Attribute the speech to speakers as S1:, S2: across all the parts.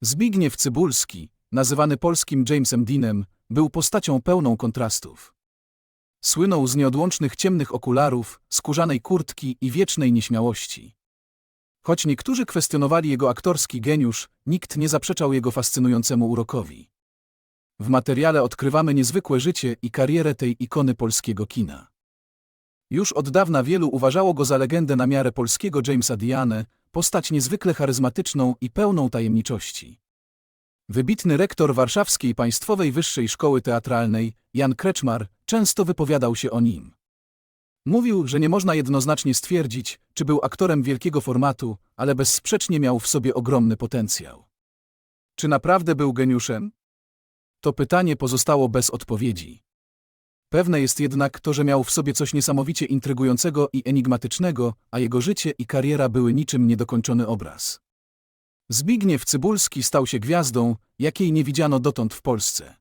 S1: Zbigniew Cybulski, nazywany polskim Jamesem Deanem, był postacią pełną kontrastów. Słynął z nieodłącznych ciemnych okularów, skórzanej kurtki i wiecznej nieśmiałości. Choć niektórzy kwestionowali jego aktorski geniusz, nikt nie zaprzeczał jego fascynującemu urokowi. W materiale odkrywamy niezwykłe życie i karierę tej ikony polskiego kina. Już od dawna wielu uważało go za legendę na miarę polskiego Jamesa Diane, postać niezwykle charyzmatyczną i pełną tajemniczości. Wybitny rektor Warszawskiej Państwowej Wyższej Szkoły Teatralnej, Jan Kreczmar, często wypowiadał się o nim. Mówił, że nie można jednoznacznie stwierdzić, czy był aktorem wielkiego formatu, ale bezsprzecznie miał w sobie ogromny potencjał. Czy naprawdę był geniuszem? To pytanie pozostało bez odpowiedzi. Pewne jest jednak to, że miał w sobie coś niesamowicie intrygującego i enigmatycznego, a jego życie i kariera były niczym niedokończony obraz. Zbigniew Cybulski stał się gwiazdą, jakiej nie widziano dotąd w Polsce.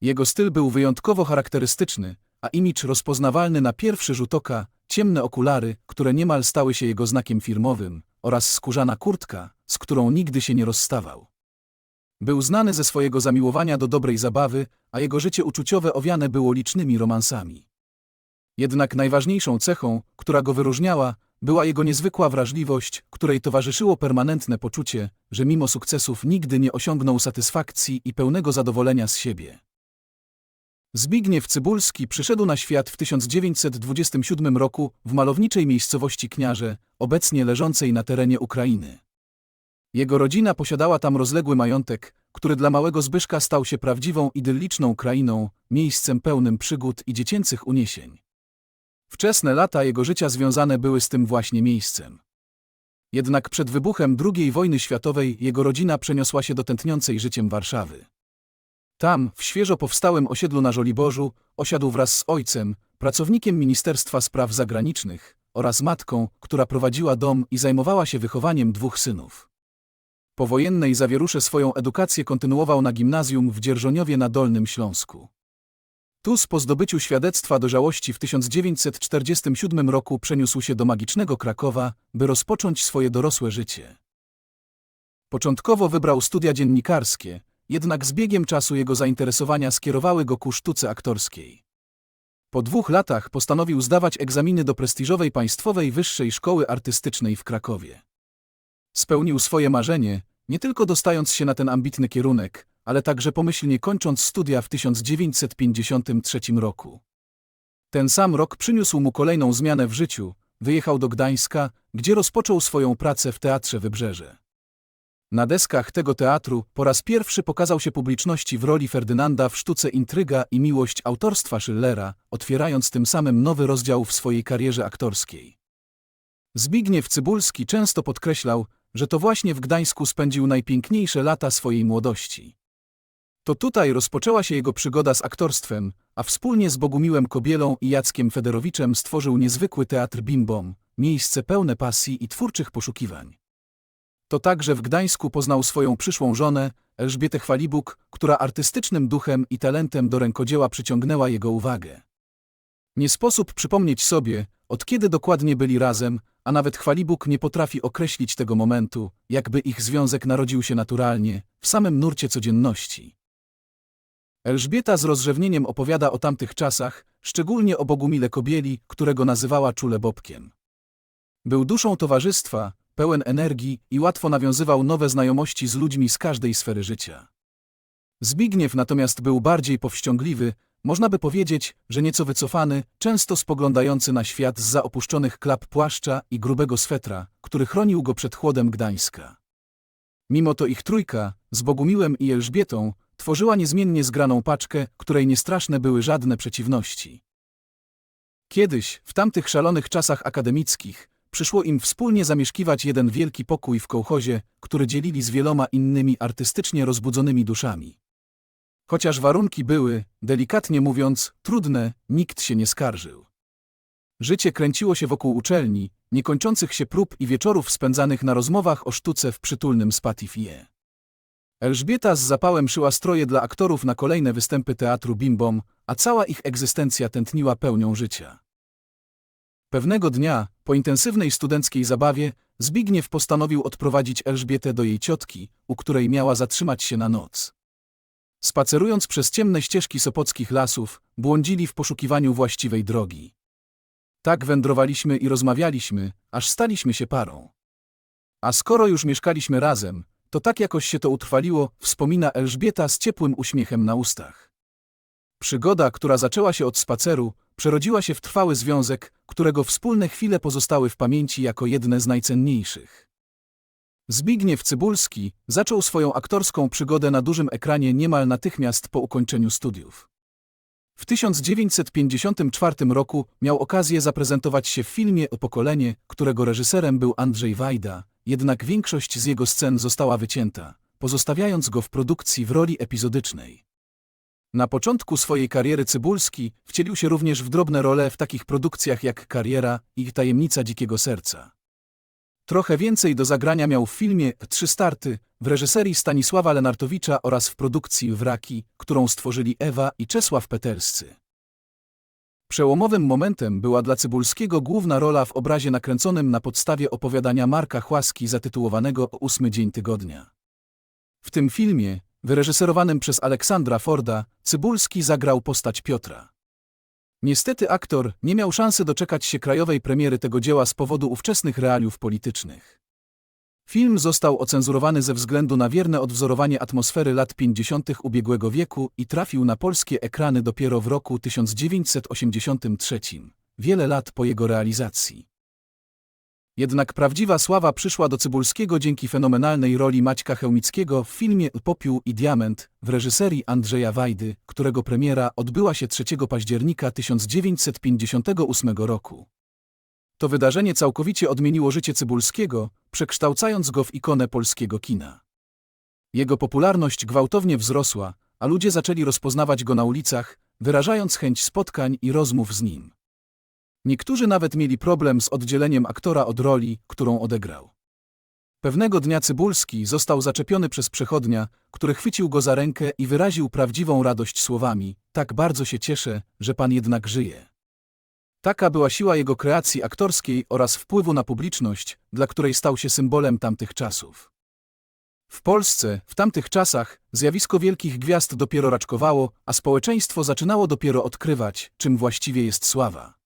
S1: Jego styl był wyjątkowo charakterystyczny, a imidż rozpoznawalny na pierwszy rzut oka, ciemne okulary, które niemal stały się jego znakiem firmowym, oraz skórzana kurtka, z którą nigdy się nie rozstawał. Był znany ze swojego zamiłowania do dobrej zabawy, a jego życie uczuciowe owiane było licznymi romansami. Jednak najważniejszą cechą, która go wyróżniała, była jego niezwykła wrażliwość, której towarzyszyło permanentne poczucie, że mimo sukcesów nigdy nie osiągnął satysfakcji i pełnego zadowolenia z siebie. Zbigniew Cybulski przyszedł na świat w 1927 roku w malowniczej miejscowości Kniarze, obecnie leżącej na terenie Ukrainy. Jego rodzina posiadała tam rozległy majątek, który dla małego Zbyszka stał się prawdziwą idylliczną krainą, miejscem pełnym przygód i dziecięcych uniesień. Wczesne lata jego życia związane były z tym właśnie miejscem. Jednak przed wybuchem II wojny światowej jego rodzina przeniosła się do tętniącej życiem Warszawy. Tam, w świeżo powstałym osiedlu na Żoliborzu, osiadł wraz z ojcem, pracownikiem Ministerstwa Spraw Zagranicznych, oraz matką, która prowadziła dom i zajmowała się wychowaniem dwóch synów. Po wojennej zawierusze swoją edukację kontynuował na gimnazjum w Dzierżoniowie na Dolnym Śląsku. Tuż po zdobyciu świadectwa dojrzałości w 1947 roku przeniósł się do magicznego Krakowa, by rozpocząć swoje dorosłe życie. Początkowo wybrał studia dziennikarskie, jednak z biegiem czasu jego zainteresowania skierowały go ku sztuce aktorskiej. Po dwóch latach postanowił zdawać egzaminy do prestiżowej Państwowej Wyższej Szkoły Artystycznej w Krakowie. Spełnił swoje marzenie, nie tylko dostając się na ten ambitny kierunek, ale także pomyślnie kończąc studia w 1953 roku. Ten sam rok przyniósł mu kolejną zmianę w życiu, wyjechał do Gdańska, gdzie rozpoczął swoją pracę w Teatrze Wybrzeże. Na deskach tego teatru po raz pierwszy pokazał się publiczności w roli Ferdynanda w sztuce Intryga i miłość autorstwa Schillera, otwierając tym samym nowy rozdział w swojej karierze aktorskiej. Zbigniew Cybulski często podkreślał, że to właśnie w Gdańsku spędził najpiękniejsze lata swojej młodości. To tutaj rozpoczęła się jego przygoda z aktorstwem, a wspólnie z Bogumiłem Kobielą i Jackiem Federowiczem stworzył niezwykły teatr Bimbom, miejsce pełne pasji i twórczych poszukiwań. To także w Gdańsku poznał swoją przyszłą żonę, Elżbietę Chwalibuk, która artystycznym duchem i talentem do rękodzieła przyciągnęła jego uwagę. Nie sposób przypomnieć sobie, od kiedy dokładnie byli razem, a nawet Chwalibuk nie potrafi określić tego momentu, jakby ich związek narodził się naturalnie, w samym nurcie codzienności. Elżbieta z rozrzewnieniem opowiada o tamtych czasach, szczególnie o Bogumile Kobieli, którego nazywała czule Bobkiem. Był duszą towarzystwa, pełen energii i łatwo nawiązywał nowe znajomości z ludźmi z każdej sfery życia. Zbigniew natomiast był bardziej powściągliwy, można by powiedzieć, że nieco wycofany, często spoglądający na świat z opuszczonych klap płaszcza i grubego swetra, który chronił go przed chłodem Gdańska. Mimo to ich trójka, z Bogumiłem i Elżbietą, tworzyła niezmiennie zgraną paczkę, której niestraszne były żadne przeciwności. Kiedyś, w tamtych szalonych czasach akademickich, przyszło im wspólnie zamieszkiwać jeden wielki pokój w kołchozie, który dzielili z wieloma innymi artystycznie rozbudzonymi duszami. Chociaż warunki były, delikatnie mówiąc, trudne, nikt się nie skarżył. Życie kręciło się wokół uczelni, niekończących się prób i wieczorów spędzanych na rozmowach o sztuce w przytulnym Spatifie. Elżbieta z zapałem szyła stroje dla aktorów na kolejne występy teatru Bimbom, a cała ich egzystencja tętniła pełnią życia. Pewnego dnia, po intensywnej studenckiej zabawie, Zbigniew postanowił odprowadzić Elżbietę do jej ciotki, u której miała zatrzymać się na noc. Spacerując przez ciemne ścieżki sopockich lasów, błądzili w poszukiwaniu właściwej drogi. Tak wędrowaliśmy i rozmawialiśmy, aż staliśmy się parą. A skoro już mieszkaliśmy razem, to tak jakoś się to utrwaliło, wspomina Elżbieta z ciepłym uśmiechem na ustach. Przygoda, która zaczęła się od spaceru, przerodziła się w trwały związek, którego wspólne chwile pozostały w pamięci jako jedne z najcenniejszych. Zbigniew Cybulski zaczął swoją aktorską przygodę na dużym ekranie niemal natychmiast po ukończeniu studiów. W 1954 roku miał okazję zaprezentować się w filmie o pokolenie, którego reżyserem był Andrzej Wajda, jednak większość z jego scen została wycięta, pozostawiając go w produkcji w roli epizodycznej. Na początku swojej kariery Cybulski wcielił się również w drobne role w takich produkcjach jak Kariera i Tajemnica Dzikiego Serca. Trochę więcej do zagrania miał w filmie Trzy starty w reżyserii Stanisława Lenartowicza oraz w produkcji Wraki, którą stworzyli Ewa i Czesław Peterscy. Przełomowym momentem była dla Cybulskiego główna rola w obrazie nakręconym na podstawie opowiadania Marka Chłaski zatytułowanego Ósmy dzień tygodnia. W tym filmie, wyreżyserowanym przez Aleksandra Forda, Cybulski zagrał postać Piotra. Niestety aktor nie miał szansy doczekać się krajowej premiery tego dzieła z powodu ówczesnych realiów politycznych. Film został ocenzurowany ze względu na wierne odwzorowanie atmosfery lat 50. ubiegłego wieku i trafił na polskie ekrany dopiero w roku 1983, wiele lat po jego realizacji. Jednak prawdziwa sława przyszła do Cybulskiego dzięki fenomenalnej roli Maćka Chełmickiego w filmie Popiół i Diament w reżyserii Andrzeja Wajdy, którego premiera odbyła się 3 października 1958 roku. To wydarzenie całkowicie odmieniło życie Cybulskiego, przekształcając go w ikonę polskiego kina. Jego popularność gwałtownie wzrosła, a ludzie zaczęli rozpoznawać go na ulicach, wyrażając chęć spotkań i rozmów z nim. Niektórzy nawet mieli problem z oddzieleniem aktora od roli, którą odegrał. Pewnego dnia Cybulski został zaczepiony przez przechodnia, który chwycił go za rękę i wyraził prawdziwą radość słowami: Tak bardzo się cieszę, że pan jednak żyje. Taka była siła jego kreacji aktorskiej oraz wpływu na publiczność, dla której stał się symbolem tamtych czasów. W Polsce, w tamtych czasach, zjawisko wielkich gwiazd dopiero raczkowało, a społeczeństwo zaczynało dopiero odkrywać, czym właściwie jest sława.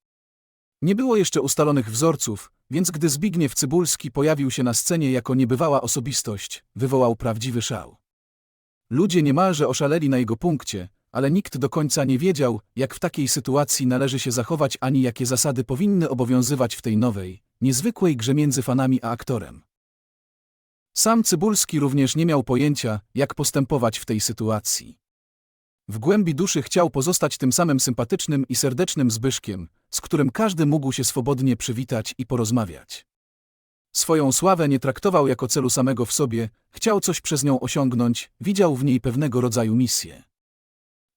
S1: Nie było jeszcze ustalonych wzorców, więc gdy Zbigniew Cybulski pojawił się na scenie jako niebywała osobistość, wywołał prawdziwy szał. Ludzie niemalże oszaleli na jego punkcie, ale nikt do końca nie wiedział, jak w takiej sytuacji należy się zachować ani jakie zasady powinny obowiązywać w tej nowej, niezwykłej grze między fanami a aktorem. Sam Cybulski również nie miał pojęcia, jak postępować w tej sytuacji. W głębi duszy chciał pozostać tym samym sympatycznym i serdecznym Zbyszkiem, z którym każdy mógł się swobodnie przywitać i porozmawiać. Swoją sławę nie traktował jako celu samego w sobie, chciał coś przez nią osiągnąć, widział w niej pewnego rodzaju misję.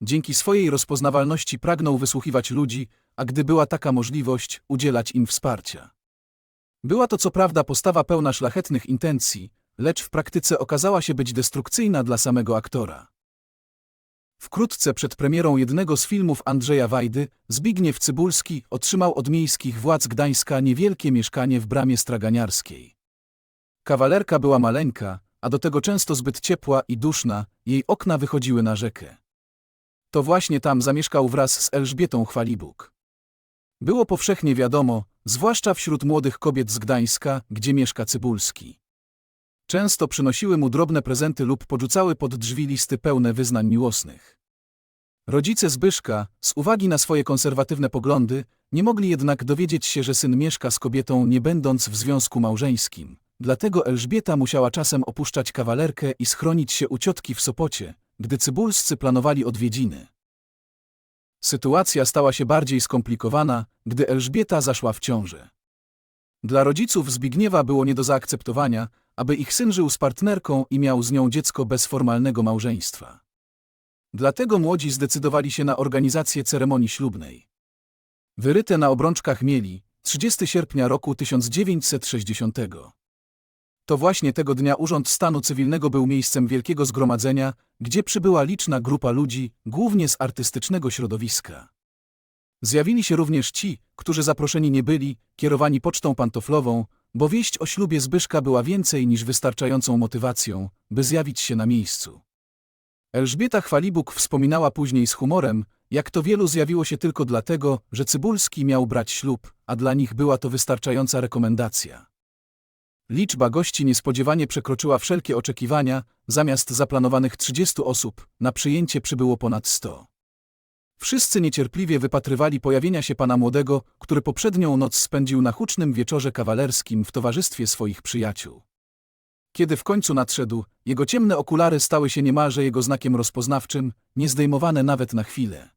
S1: Dzięki swojej rozpoznawalności pragnął wysłuchiwać ludzi, a gdy była taka możliwość, udzielać im wsparcia. Była to co prawda postawa pełna szlachetnych intencji, lecz w praktyce okazała się być destrukcyjna dla samego aktora. Wkrótce przed premierą jednego z filmów Andrzeja Wajdy, Zbigniew Cybulski otrzymał od miejskich władz Gdańska niewielkie mieszkanie w bramie straganiarskiej. Kawalerka była maleńka, a do tego często zbyt ciepła i duszna, jej okna wychodziły na rzekę. To właśnie tam zamieszkał wraz z Elżbietą Chwalibuk. Było powszechnie wiadomo, zwłaszcza wśród młodych kobiet z Gdańska, gdzie mieszka Cybulski. Często przynosiły mu drobne prezenty lub podrzucały pod drzwi listy pełne wyznań miłosnych. Rodzice Zbyszka, z uwagi na swoje konserwatywne poglądy, nie mogli jednak dowiedzieć się, że syn mieszka z kobietą nie będąc w związku małżeńskim. Dlatego Elżbieta musiała czasem opuszczać kawalerkę i schronić się u ciotki w Sopocie, gdy cybulscy planowali odwiedziny. Sytuacja stała się bardziej skomplikowana, gdy Elżbieta zaszła w ciążę. Dla rodziców Zbigniewa było nie do zaakceptowania, aby ich syn żył z partnerką i miał z nią dziecko bez formalnego małżeństwa. Dlatego młodzi zdecydowali się na organizację ceremonii ślubnej. Wyryte na obrączkach mieli 30 sierpnia roku 1960. To właśnie tego dnia Urząd Stanu Cywilnego był miejscem wielkiego zgromadzenia, gdzie przybyła liczna grupa ludzi, głównie z artystycznego środowiska. Zjawili się również ci, którzy zaproszeni nie byli, kierowani pocztą pantoflową, bo wieść o ślubie Zbyszka była więcej niż wystarczającą motywacją, by zjawić się na miejscu. Elżbieta Chwalibuk wspominała później z humorem, jak to wielu zjawiło się tylko dlatego, że Cybulski miał brać ślub, a dla nich była to wystarczająca rekomendacja. Liczba gości niespodziewanie przekroczyła wszelkie oczekiwania, zamiast zaplanowanych 30 osób, na przyjęcie przybyło ponad 100. Wszyscy niecierpliwie wypatrywali pojawienia się pana młodego, który poprzednią noc spędził na hucznym wieczorze kawalerskim w towarzystwie swoich przyjaciół. Kiedy w końcu nadszedł, jego ciemne okulary stały się niemalże jego znakiem rozpoznawczym, niezdejmowane nawet na chwilę.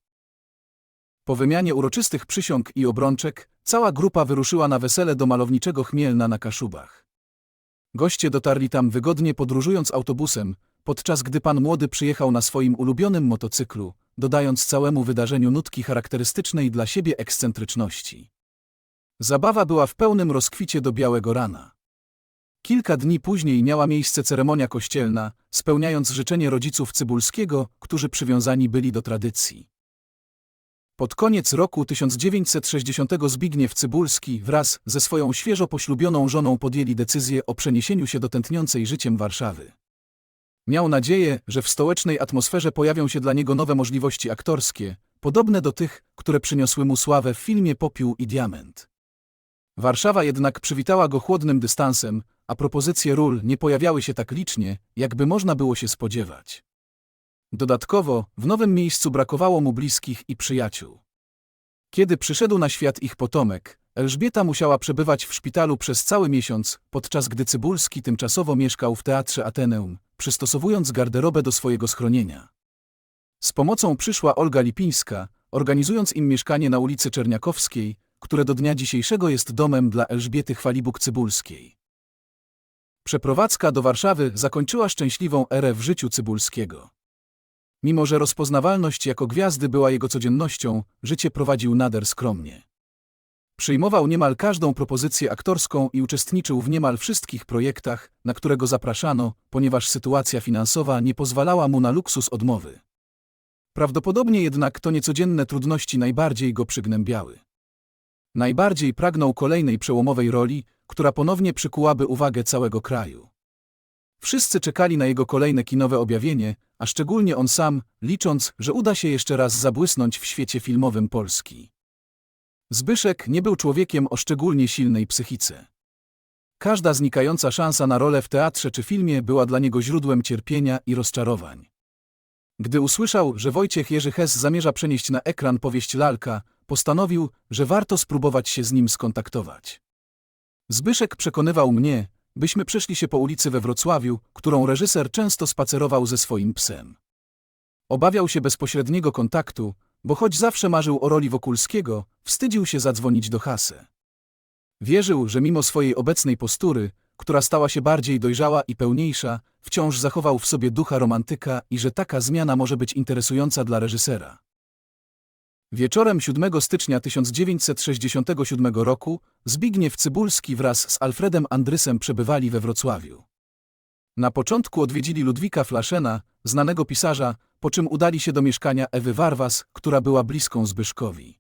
S1: Po wymianie uroczystych przysiąg i obrączek, cała grupa wyruszyła na wesele do malowniczego Chmielna na Kaszubach. Goście dotarli tam wygodnie podróżując autobusem, podczas gdy pan młody przyjechał na swoim ulubionym motocyklu, dodając całemu wydarzeniu nutki charakterystycznej dla siebie ekscentryczności. Zabawa była w pełnym rozkwicie do białego rana. Kilka dni później miała miejsce ceremonia kościelna, spełniając życzenie rodziców Cybulskiego, którzy przywiązani byli do tradycji. Pod koniec roku 1960 Zbigniew Cybulski wraz ze swoją świeżo poślubioną żoną podjęli decyzję o przeniesieniu się do tętniącej życiem Warszawy. Miał nadzieję, że w stołecznej atmosferze pojawią się dla niego nowe możliwości aktorskie, podobne do tych, które przyniosły mu sławę w filmie Popiół i Diament. Warszawa jednak przywitała go chłodnym dystansem, a propozycje ról nie pojawiały się tak licznie, jakby można było się spodziewać. Dodatkowo, w nowym miejscu brakowało mu bliskich i przyjaciół. Kiedy przyszedł na świat ich potomek, Elżbieta musiała przebywać w szpitalu przez cały miesiąc, podczas gdy Cybulski tymczasowo mieszkał w teatrze Ateneum, przystosowując garderobę do swojego schronienia. Z pomocą przyszła Olga Lipińska, organizując im mieszkanie na ulicy Czerniakowskiej, które do dnia dzisiejszego jest domem dla Elżbiety Chwalibuk-Cybulskiej. Przeprowadzka do Warszawy zakończyła szczęśliwą erę w życiu Cybulskiego. Mimo, że rozpoznawalność jako gwiazdy była jego codziennością, życie prowadził nader skromnie. Przyjmował niemal każdą propozycję aktorską i uczestniczył w niemal wszystkich projektach, na które go zapraszano, ponieważ sytuacja finansowa nie pozwalała mu na luksus odmowy. Prawdopodobnie jednak to niecodzienne trudności najbardziej go przygnębiały. Najbardziej pragnął kolejnej przełomowej roli, która ponownie przykułaby uwagę całego kraju. Wszyscy czekali na jego kolejne kinowe objawienie, a szczególnie on sam, licząc, że uda się jeszcze raz zabłysnąć w świecie filmowym Polski. Zbyszek nie był człowiekiem o szczególnie silnej psychice. Każda znikająca szansa na rolę w teatrze czy filmie była dla niego źródłem cierpienia i rozczarowań. Gdy usłyszał, że Wojciech Jerzy Hes zamierza przenieść na ekran powieść Lalka, postanowił, że warto spróbować się z nim skontaktować. Zbyszek przekonywał mnie, byśmy przeszli się po ulicy we Wrocławiu, którą reżyser często spacerował ze swoim psem. Obawiał się bezpośredniego kontaktu, bo choć zawsze marzył o roli Wokulskiego, wstydził się zadzwonić do Hasy. Wierzył, że mimo swojej obecnej postury, która stała się bardziej dojrzała i pełniejsza, wciąż zachował w sobie ducha romantyka i że taka zmiana może być interesująca dla reżysera. Wieczorem 7 stycznia 1967 roku Zbigniew Cybulski wraz z Alfredem Andrysem przebywali we Wrocławiu. Na początku odwiedzili Ludwika Flaszena, znanego pisarza, po czym udali się do mieszkania Ewy Warwas, która była bliską Zbyszkowi.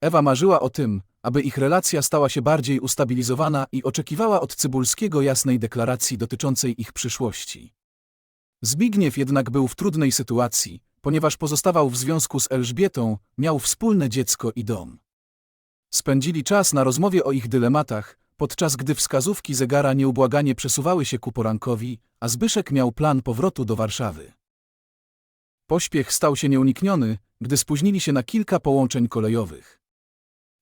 S1: Ewa marzyła o tym, aby ich relacja stała się bardziej ustabilizowana i oczekiwała od Cybulskiego jasnej deklaracji dotyczącej ich przyszłości. Zbigniew jednak był w trudnej sytuacji, ponieważ pozostawał w związku z Elżbietą, miał wspólne dziecko i dom. Spędzili czas na rozmowie o ich dylematach, podczas gdy wskazówki zegara nieubłaganie przesuwały się ku porankowi, a Zbyszek miał plan powrotu do Warszawy. Pośpiech stał się nieunikniony, gdy spóźnili się na kilka połączeń kolejowych.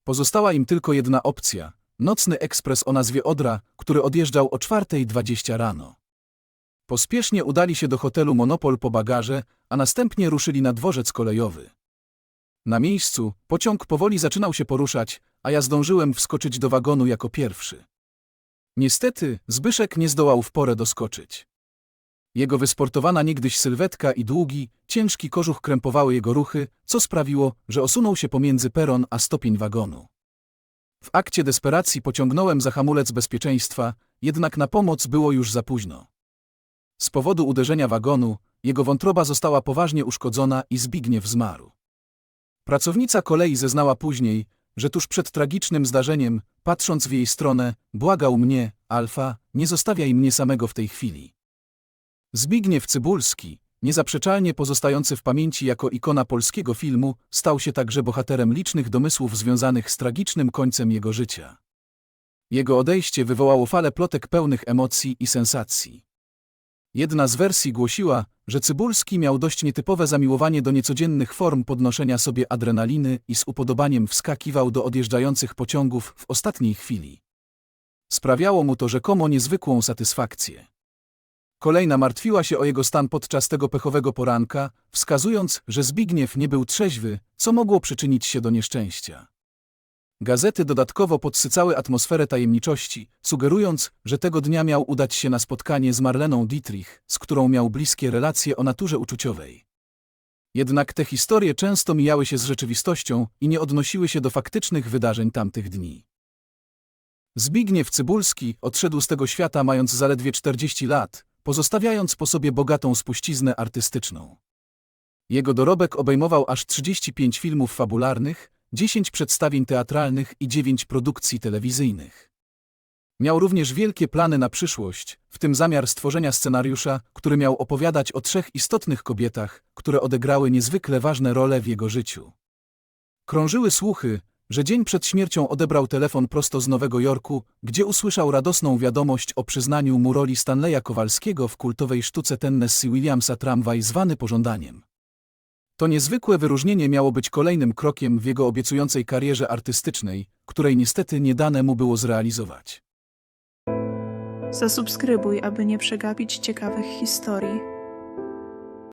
S1: Pozostała im tylko jedna opcja – nocny ekspres o nazwie Odra, który odjeżdżał o 4.20 rano. Pospiesznie udali się do hotelu Monopol po bagaże, a następnie ruszyli na dworzec kolejowy. Na miejscu pociąg powoli zaczynał się poruszać, a ja zdążyłem wskoczyć do wagonu jako pierwszy. Niestety, Zbyszek nie zdołał w porę doskoczyć. Jego wysportowana niegdyś sylwetka i długi, ciężki kożuch krępowały jego ruchy, co sprawiło, że osunął się pomiędzy peron a stopień wagonu. W akcie desperacji pociągnąłem za hamulec bezpieczeństwa, jednak na pomoc było już za późno. Z powodu uderzenia wagonu, jego wątroba została poważnie uszkodzona i Zbigniew zmarł. Pracownica kolei zeznała później, że tuż przed tragicznym zdarzeniem, patrząc w jej stronę, błagał mnie, Alfa, nie zostawiaj mnie samego w tej chwili. Zbigniew Cybulski, niezaprzeczalnie pozostający w pamięci jako ikona polskiego filmu, stał się także bohaterem licznych domysłów związanych z tragicznym końcem jego życia. Jego odejście wywołało falę plotek pełnych emocji i sensacji. Jedna z wersji głosiła, że Cybulski miał dość nietypowe zamiłowanie do niecodziennych form podnoszenia sobie adrenaliny i z upodobaniem wskakiwał do odjeżdżających pociągów w ostatniej chwili. Sprawiało mu to rzekomo niezwykłą satysfakcję. Kolejna martwiła się o jego stan podczas tego pechowego poranka, wskazując, że Zbigniew nie był trzeźwy, co mogło przyczynić się do nieszczęścia. Gazety dodatkowo podsycały atmosferę tajemniczości, sugerując, że tego dnia miał udać się na spotkanie z Marleną Dietrich, z którą miał bliskie relacje o naturze uczuciowej. Jednak te historie często mijały się z rzeczywistością i nie odnosiły się do faktycznych wydarzeń tamtych dni. Zbigniew Cybulski odszedł z tego świata mając zaledwie 40 lat, pozostawiając po sobie bogatą spuściznę artystyczną. Jego dorobek obejmował aż 35 filmów fabularnych, 10 przedstawień teatralnych i 9 produkcji telewizyjnych. Miał również wielkie plany na przyszłość, w tym zamiar stworzenia scenariusza, który miał opowiadać o trzech istotnych kobietach, które odegrały niezwykle ważne role w jego życiu. Krążyły słuchy, że dzień przed śmiercią odebrał telefon prosto z Nowego Jorku, gdzie usłyszał radosną wiadomość o przyznaniu mu roli Stanleya Kowalskiego w kultowej sztuce Tennessee Williamsa Tramwaj zwany pożądaniem. To niezwykłe wyróżnienie miało być kolejnym krokiem w jego obiecującej karierze artystycznej, której niestety nie dane mu było zrealizować.
S2: Zasubskrybuj, aby nie przegapić ciekawych historii.